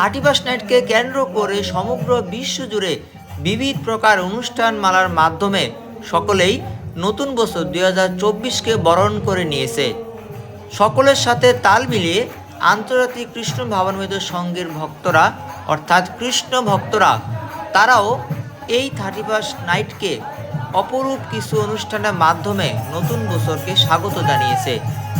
Thirty first নাইটকে কেন্দ্র করে সমগ্র বিশ্ব জুড়ে বিবিধ প্রকার অনুষ্ঠান মালার মাধ্যমে সকলেই নতুন বছর দুই হাজার চব্বিশকে বরণ করে নিয়েছে। সকলের সাথে তাল মিলিয়ে আন্তর্জাতিক কৃষ্ণ ভাবান্বিত সঙ্গের ভক্তরা, অর্থাৎ কৃষ্ণ ভক্তরা, তারাও এই থার্টি ফার্স্ট নাইটকে অপরূপ কিছু অনুষ্ঠানের মাধ্যমে নতুন বছরকে স্বাগত জানিয়েছে।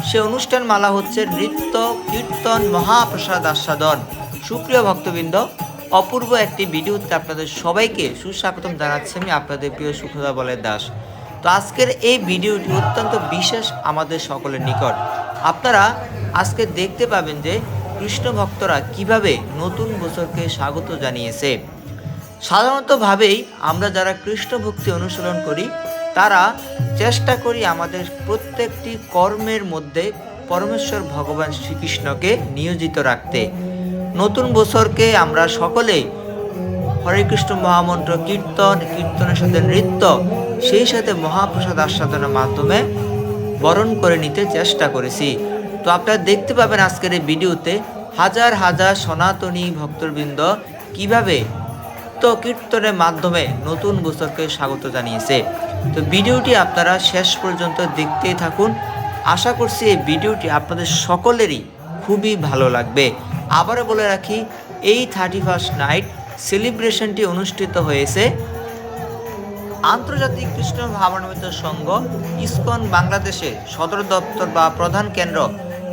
সে অনুষ্ঠান মালা হচ্ছে নৃত্য, কীর্তন, মহাপ্রসাদ, আস্বাদন। সুপ্রিয় ভক্তবৃন্দ, অপূর্ব একটি ভিডিওতে আপনাদের সবাইকে সুস্বাগতম জানাচ্ছি আমি আপনাদের প্রিয় সুখদা বলের দাস। তো আজকের এই ভিডিওটি অত্যন্ত বিশেষ আমাদের সকলের নিকট। আপনারা আজকে দেখতে পাবেন যে কৃষ্ণ ভক্তরা কীভাবে নতুন বছরকে স্বাগত জানিয়েছে। সাধারণতভাবেই আমরা যারা কৃষ্ণ ভক্তি অনুসরণ করি, তারা চেষ্টা করি আমাদের প্রত্যেকটি কর্মের মধ্যে পরমেশ্বর ভগবান শ্রীকৃষ্ণকে নিয়োজিত রাখতে। নতুন বছরকে আমরা সকলেই হরে কৃষ্ণ মহামন্ত্র, কীর্তন, কীর্তনের সাথে নৃত্য, সেই সাথে মহাপ্রসাদ আস্বাদনের মাধ্যমে বরণ করে নিতে চেষ্টা করেছি। তো আপনারা দেখতে পাবেন আজকের এই ভিডিওতে হাজার হাজার সনাতনী ভক্তবৃন্দ কীভাবে তো কীর্তনের মাধ্যমে নতুন বছরকে স্বাগত জানিয়েছে। তো ভিডিওটি আপনারা শেষ পর্যন্ত দেখতেই থাকুন। আশা করছি এই ভিডিওটি আপনাদের সকলেরই খুবই ভালো লাগবে। আবারও বলে রাখি, এই থার্টি ফার্স্ট নাইট সেলিব্রেশনটি অনুষ্ঠিত হয়েছে আন্তর্জাতিক কৃষ্ণ ভাবান্বিত সংঘ, ইস্কন, বাংলাদেশে সদর দপ্তর বা প্রধান কেন্দ্র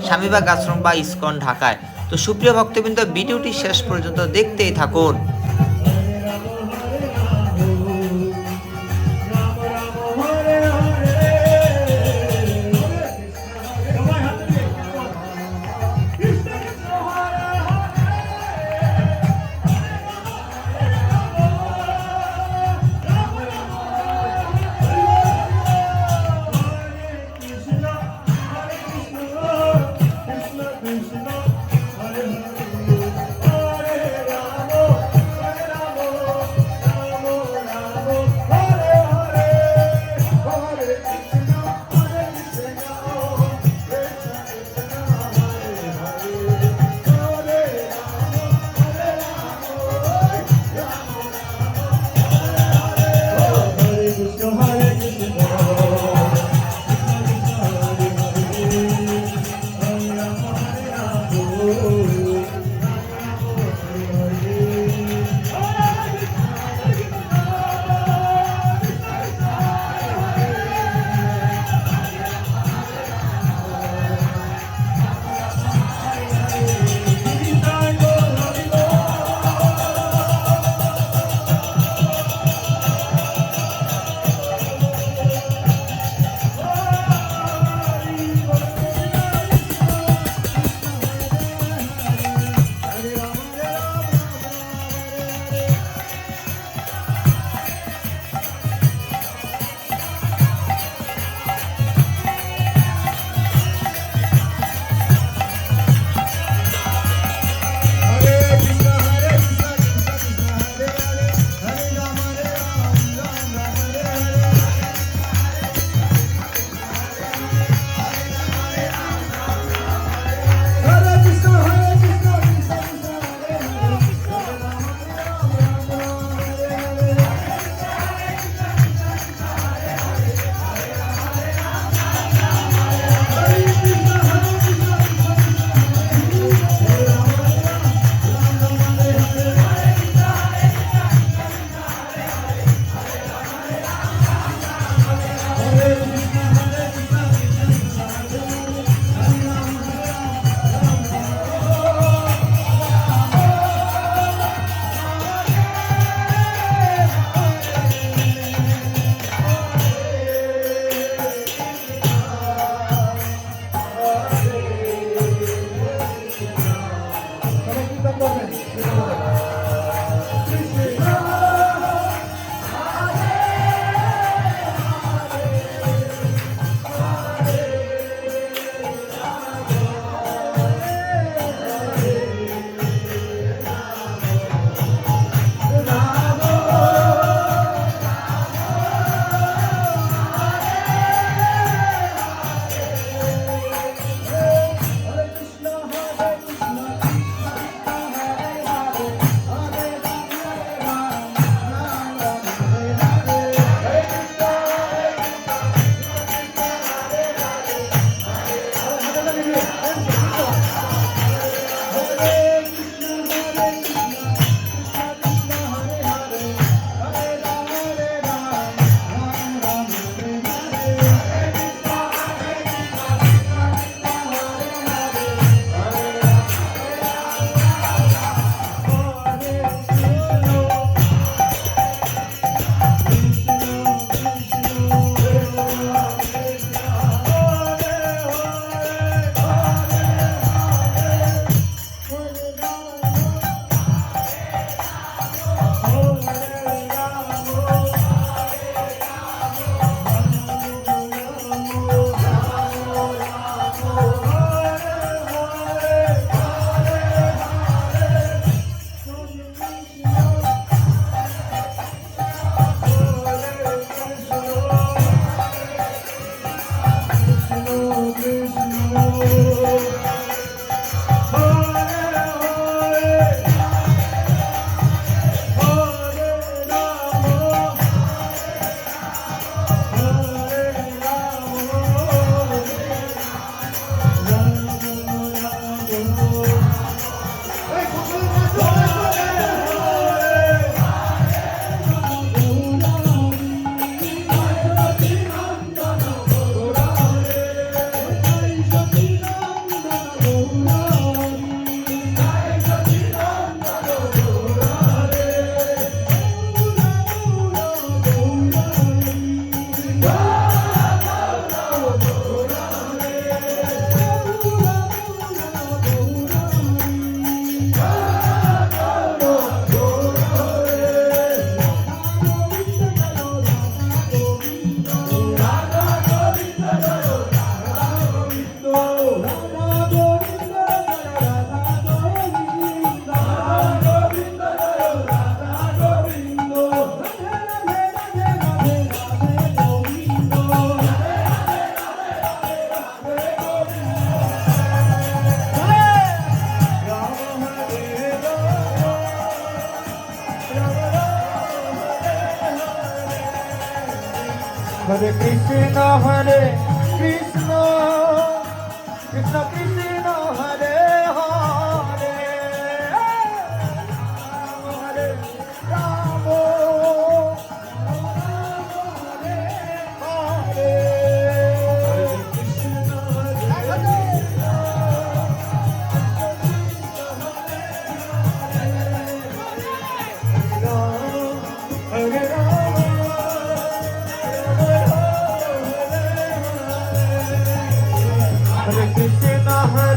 স্বামীবাগ আশ্রম বা ইস্কন, ঢাকায়। তো সুপ্রিয় ভক্তবৃন্দ, ভিডিওটি শেষ পর্যন্ত দেখতেই থাকুন। কৃষ্ণ কৃষ্ণ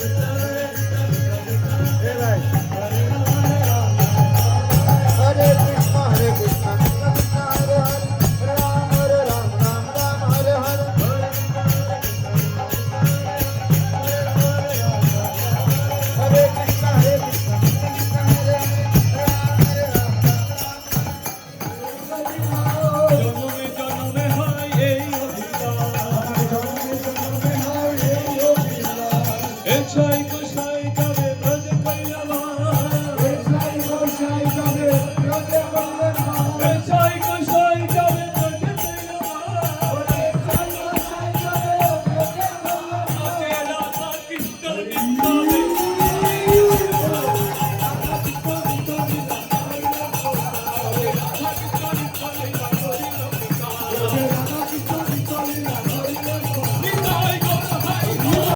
the